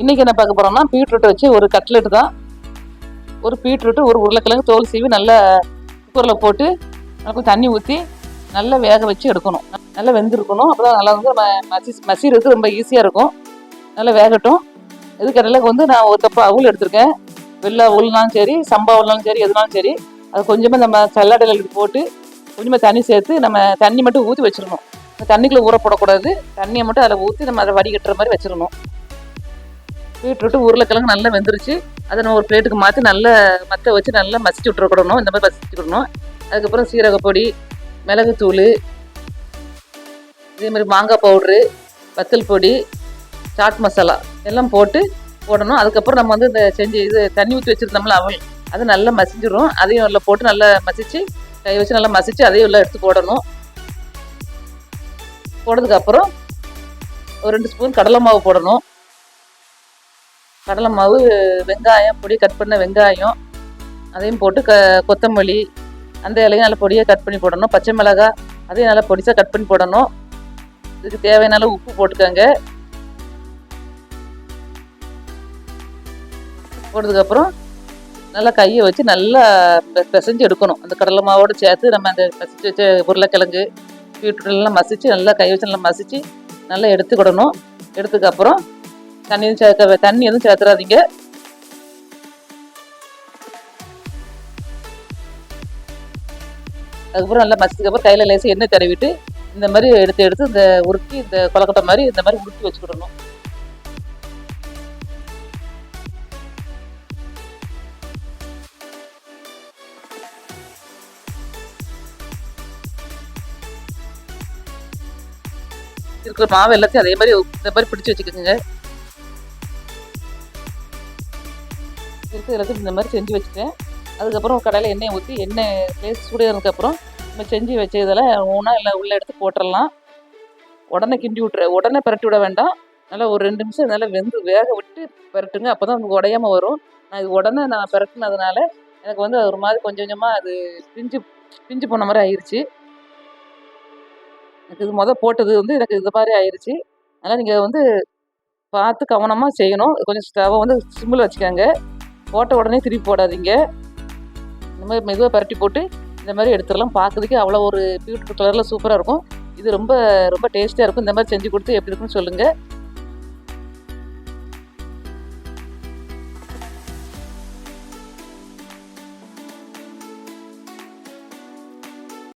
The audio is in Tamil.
இன்றைக்கி என்ன பார்க்க போகிறோம்னா பீட்ரூட் வச்சு ஒரு கட்லெட் தான். ஒரு பீட்ரூட்டு ஒரு உருளைக்கிழங்கு தோல் சீவி நல்லா குக்கரில் போட்டு நல்லா தண்ணி ஊற்றி நல்லா வேக வச்சு எடுக்கணும். நல்லா வெந்திருக்கணும். அப்போ தான் நல்லா வந்து நம்ம மசி மசிறதுக்கு ரொம்ப ஈஸியாக இருக்கும். நல்லா வேகட்டும். இதுக்கு இடையில வந்து நான் ஒரு கப்பு அவுள் எடுத்திருக்கேன். வெள்ளை அவுள்னாலும் சரி சம்பா அவுள்னாலும் சரி எதுனாலும் சரி அது கொஞ்சமாக நம்ம சல்லாடையில் போட்டு கொஞ்சமாக தண்ணி சேர்த்து நம்ம தண்ணி மட்டும் ஊற்றி வச்சிடணும். தண்ணிக்குள்ளே ஊற போடக்கூடாது. தண்ணியை மட்டும் அதில் ஊற்றி நம்ம அதை வடிகட்டுற மாதிரி வச்சிடணும். பீட்ரூட்டு உருளைக்கிழங்கு நல்லா வெந்துருச்சு. அதை நம்ம ஒரு பிளேட்டுக்கு மாற்றி நல்லா மற்ற வச்சு நல்லா மசிச்சு விட்டுறக்கூடணும் இந்த மாதிரி மசிச்சு விடணும் அதுக்கப்புறம் சீரகப்பொடி மிளகுத்தூள் இதே மாதிரி மாங்காய் பவுட்ரு வத்தல் பொடி சாட் மசாலா எல்லாம் போட்டு போடணும். அதுக்கப்புறம் நம்ம வந்து இந்த செஞ்சு இது தண்ணி ஊற்றி வச்சுருந்தோம்ல அவள் அது நல்லா மசிஞ்சிடும் அதையும் நல்லா போட்டு நல்லா மசிச்சு கை வச்சு நல்லா மசிச்சு அதையும் உள்ள எடுத்து போடணும். போட்டதுக்கப்புறம் ஒரு ரெண்டு ஸ்பூன் கடலை மாவு போடணும். கடலை மாவு வெங்காயம் பொடி கட் பண்ண வெங்காயம் அதையும் போட்டு க கொத்தமல்லி அந்த இலையும் நல்லா பொடியாக கட் பண்ணி போடணும். பச்சை மிளகா அதையும் நல்லா பொடிசாக கட் பண்ணி போடணும். இதுக்கு தேவையான அளவு உப்பு போட்டுக்கோங்க. போட்டதுக்கப்புறம் நல்லா கையை வச்சு நல்லா பிசைஞ்சு எடுக்கணும். அந்த கடலை மாவோடு சேர்த்து நம்ம அந்த பிசைஞ்சு வச்ச உருளைக்கிழங்கு பீட்ரூட் எல்லாம் மசிச்சு நல்லா கை வச்சு நல்லா மசிச்சு நல்லா எடுத்துக்கிடணும். எடுத்ததுக்கப்புறம் தண்ணி சேர்க்க தண்ணி எதுவும் சேர்த்துறாதீங்க. அதுக்கப்புறம் நல்லா மசிச்சதுக்கப்புறம் கையில் லேசாக எண்ணெய் தடவிட்டு இந்த மாதிரி எடுத்து எடுத்து இந்த உருட்டி இந்த கொலக்கட்டை மாதிரி இந்த மாதிரி உருட்டி வச்சுக்கிடணும். இருக்கிற மாவு எல்லாத்தையும் அதே மாதிரி இந்த மாதிரி பிடிச்சி வச்சுக்கோங்க. இருக்கிற எல்லாத்தையும் இந்த மாதிரி செஞ்சு வச்சுட்டேன். அதுக்கப்புறம் கடையில் எண்ணெய் ஊற்றி எண்ணெய் பேஸ்ட் சூடானதுக்கப்புறம் நம்ம செஞ்சு வச்ச இதெல்லாம் ஒன்றா இல்லை உள்ளே எடுத்து போட்டுடலாம் உடனே கிண்டி விட்ரு உடனே பரட்டி விட வேண்டாம். நல்லா ஒரு ரெண்டு நிமிஷம் நல்லா வெந்து வேக விட்டு பரட்டுங்க. அப்போ தான் நமக்கு உடையாம வரும். நான் இது உடனே நான் பரட்டினதுனால எனக்கு வந்து ஒரு மாதிரி கொஞ்சம் கொஞ்சமாக அது பிஞ்சு பிஞ்சு போன மாதிரி ஆயிடுச்சு எனக்கு இது மொதல் போட்டது வந்து எனக்கு இது மாதிரி ஆயிடுச்சு அதனால் நீங்கள் வந்து பார்த்து கவனமாக செய்யணும். கொஞ்சம் ஸ்டவ்வை வந்து சிம்மில் வச்சுக்கோங்க. போட்ட உடனே திருப்பி போடாதீங்க. இந்த மாதிரி மெதுவாக பரட்டி போட்டு இந்த மாதிரி எடுத்துடலாம். பார்க்குறதுக்கே அவ்வளோ ஒரு பியூட்டிஃபுல் கலரில் சூப்பராக இருக்கும். இது ரொம்ப ரொம்ப டேஸ்ட்டாக இருக்கும். இந்த மாதிரி செஞ்சு கொடுத்து எப்படி இருக்குன்னு சொல்லுங்கள்